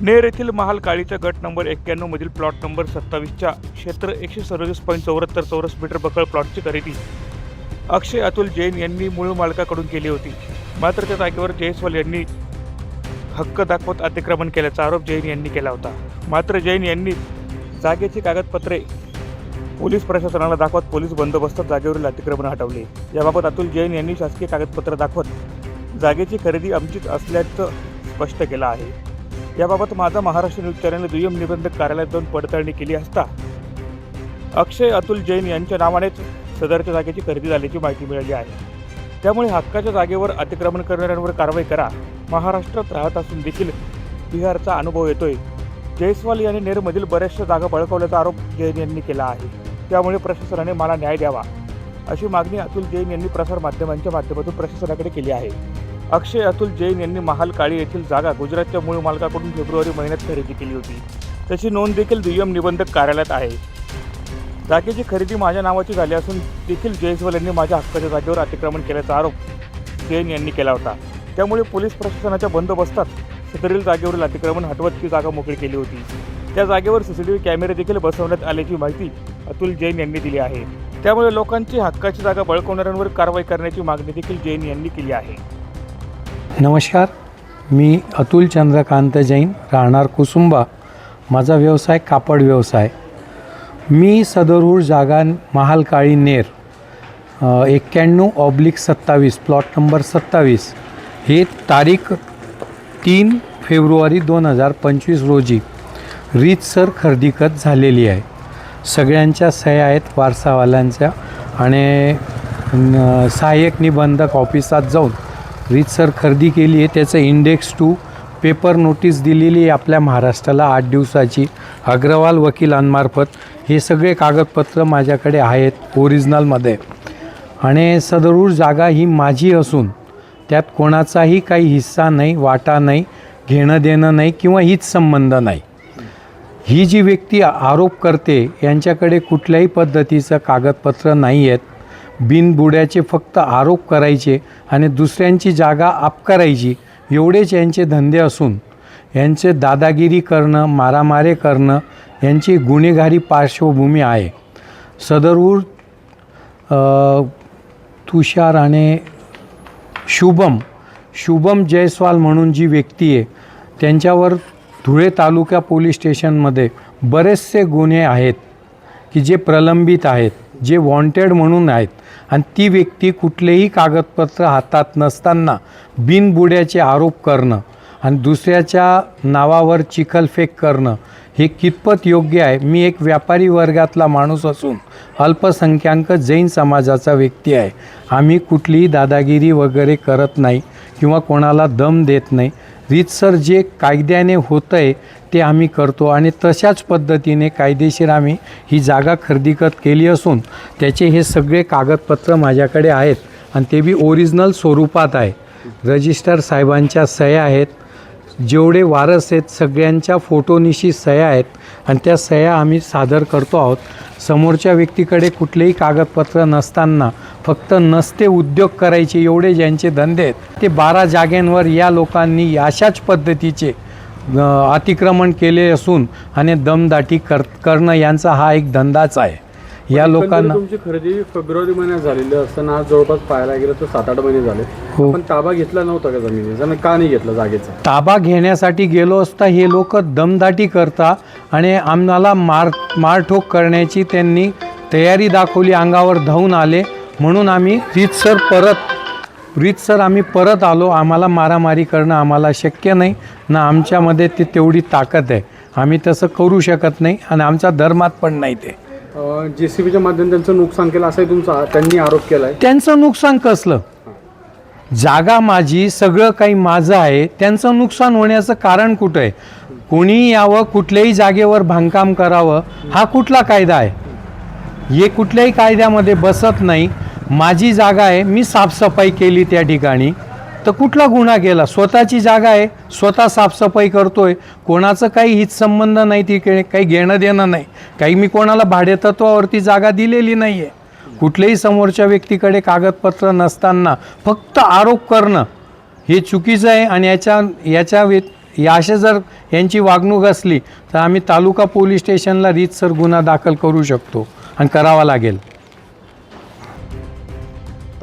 नेर येथील महाल काळीच्या गट नंबर एक्क्याण्णव मधील प्लॉट नंबर सत्तावीसच्या क्षेत्र एकशे सदोतीस पॉईंट चौऱ्याहत्तर चौरस मीटर बकळ प्लॉटची खरेदी. अक्षय अतुल जैन यांनी मूळ मालकाकडून केली होती. मात्र त्या जागेवर जयस्वाल यांनी हक्क दाखवत अतिक्रमण केल्याचा आरोप जैन यांनी केला होता. मात्र जैन यांनी जागेची कागदपत्रे पोलीस प्रशासनाला दाखवत पोलीस बंदोबस्तात जागेवरील अतिक्रमण हटवले. याबाबत अतुल जैन यांनी शासकीय कागदपत्र दाखवत जागेची खरेदी आमचीच असल्याचं स्पष्ट केलं आहे. याबाबत माझा महाराष्ट्र न्यूज चॅनल दुय्यम निबंधक कार्यालयात जाऊन पडताळणी केली असता अक्षय अतुल जैन यांच्या नावानेच सदरच्या जागेची खरेदी झाल्याची माहिती मिळाली आहे. त्यामुळे हक्काच्या जागेवर अतिक्रमण करणाऱ्यांवर कारवाई करा. महाराष्ट्रात राहत असून देखील बिहारचा अनुभव येतोय. जयस्वाल यांनी नेरमधील बऱ्याचशा जागा बळकावल्याचा आरोप जैन यांनी केला आहे. त्यामुळे प्रशासनाने मला न्याय द्यावा अशी मागणी अतुल जैन यांनी प्रसार माध्यमांच्या माध्यमातून प्रशासनाकडे केली आहे. अक्षय अतुल जैन यांनी महाल काळी येथील जागा गुजरातच्या मूळ मालकाकडून फेब्रुवारी महिन्यात खरेदी केली होती. त्याची नोंद देखील दुय्यम निबंधक कार्यालयात आहे. जागेची खरेदी माझ्या नावाची झाली असून देखील जयस्वाल यांनी माझ्या हक्काच्या जागेवर अतिक्रमण केल्याचा आरोप जैन यांनी केला होता. त्यामुळे पोलीस प्रशासनाच्या बंदोबस्तात सदरील जागेवरील अतिक्रमण हटवत ती जागा मोकळी केली होती. त्या जागेवर सीसीटीव्ही कॅमेरे देखील बसवण्यात आल्याची माहिती अतुल जैन यांनी दिली आहे. त्यामुळे लोकांची हक्काची जागा बळकवणाऱ्यांवर कारवाई करण्याची मागणी देखील जैन यांनी केली आहे. नमस्कार मी अतुल चंद्रकांत जैन राहणार कुसुंबा माझा व्यवसाय कापड व्यवसाय. मी सदरूळ जागा महालकाळी नेर एक्क्याण्णव ऑब्लिक सत्तावीस प्लॉट नंबर सत्तावीस. हे तारीख तीन फेब्रुवारी दोन हजार पंचवीस रोजी रीतसर खरेदीखत झालेली आहे. सगळ्यांच्या सह्या आहेत वारसावाल्यांच्या आणि सहाय्यक निबंधक ऑफिसात जाऊन रीतसर खरेदी केली आहे. त्याचं इंडेक्स टू पेपर नोटीस दिलेली आहे आपल्या महाराष्ट्राला आठ दिवसाची. अग्रवाल वकिलांमार्फत हे सगळे कागदपत्र माझ्याकडे आहेत ओरिजिनलमध्ये आणि सदरूळ जागा ही माझी असून त्यात कोणाचाही काही हिस्सा नाही वाटा नाही घेणं देणं नाही किंवा हीच संबंध नाही. ही जी व्यक्ती आरोप करते यांच्याकडे कुठल्याही पद्धतीचं कागदपत्र नाही आहेत. बिनबुड्याचे फक्त आरोप करायचे आणि दुसऱ्यांची जागा आपकारायची एवढेच यांचे धंदे असून. यांचे दादागिरी करणं मारामारे करणं यांची गुन्हेगारी पार्श्वभूमी आहे. सदरूळ तुषार आणि शुभम शुभम जयस्वाल म्हणून जी व्यक्ती आहे त्यांच्यावर धुळे तालुका पोलीस स्टेशनमध्ये बरेचसे गुन्हे आहेत की जे प्रलंबित आहेत. जे वॉन्टेड म्हणून आहेत. आणि ती व्यक्ती कुठलेही कागदपत्र हातात नसताना बिनबुड्याचे आरोप करणं आणि दुसऱ्याच्या नावावर चिखलफेक करणं हे कितपत योग्य आहे? मी एक व्यापारी वर्गातला माणूस असून अल्पसंख्याक जैन समाजाचा व्यक्ती आहे. आम्ही कुठलीही दादागिरी वगैरे करत नाही किंवा कोणाला दम देत नाही. रीतसर जे कायद्याने होतं आहे ते आम्ही करतो आणि तशाच पद्धतीने कायदेशीर आम्ही ही जागा खरेदीकत केली असून त्याचे हे सगळे कागदपत्र माझ्याकडे आहेत आणि ते बी ओरिजिनल स्वरूपात आहे. रजिस्टर साहेबांच्या सह्या आहेत. जेवढे वारस आहेत सगळ्यांच्या फोटोनिशी सह्या आहेत आणि त्या सह्या आम्ही सादर करतो आहोत. समोरच्या व्यक्तीकडे कुठलेही कागदपत्र नसताना फक्त नसते उद्योग करायचे एवढे ज्यांचे धंदे आहेत ते बारा जाग्यांवर या लोकांनी अशाच पद्धतीचे अतिक्रमण केले असून आणि दमदाटी कर करणं यांचा हा एक धंदाच आहे. या लोकांना तुमची खरेदी फेब्रुवारी महिन्यात झालेली असताना आज जवळपास पाहायला गेलं तर सात आठ महिने झाले हो. पण ताबा घेतला नव्हता का जमिनीचा? का नाही घेतला जागेचा? ताबा घेण्यासाठी गेलो असता हे लोक दमदाटी करता आणि आम्हाला मार मारठोक करण्याची त्यांनी तयारी दाखवली अंगावर धावून आले. म्हणून आम्ही रीतसर परत रीतसर आम्ही परत आलो. आम्हाला मारामारी करणं आम्हाला शक्य नाही. ना आमच्यामध्ये ते तेवढी ताकद आहे. आम्ही तसं करू शकत नाही आणि आमचा धर्मात पण नाही ते. जे सी बीच्या माध्यमातून त्यांचं नुकसान केलं असाही तुमचा त्यांनी आरोप केलाय? त्यांचं नुकसान कसलं? जागा माझी सगळं काही माझं आहे. त्यांचं नुकसान होण्याचं कारण कुठं आहे? कोणी यावं कुठल्याही जागेवर बांधकाम करावं हा कुठला कायदा आहे? हे कुठल्याही कायद्यामध्ये बसत नाही. माझी जागा आहे मी साफसफाई केली त्या ठिकाणी. तर कुठला गुन्हा केला स्वतःची जागा आहे स्वतः साफसफाई करतोय. कोणाचं काही हितसंबंध नाही तिकडे काही घेणं देणं नाही. काही मी कोणाला भाडेतत्वावरती जागा दिलेली नाही आहे कुठल्याही समोरच्या व्यक्तीकडे कागदपत्र नसताना फक्त आरोप करणं हे चुकीचं आहे आणि याच्या याच्या व्य या अशा जर यांची वागणूक असली तर आम्ही तालुका पोलीस स्टेशनला रीतसर गुन्हा दाखल करू शकतो आणि करावा लागेल.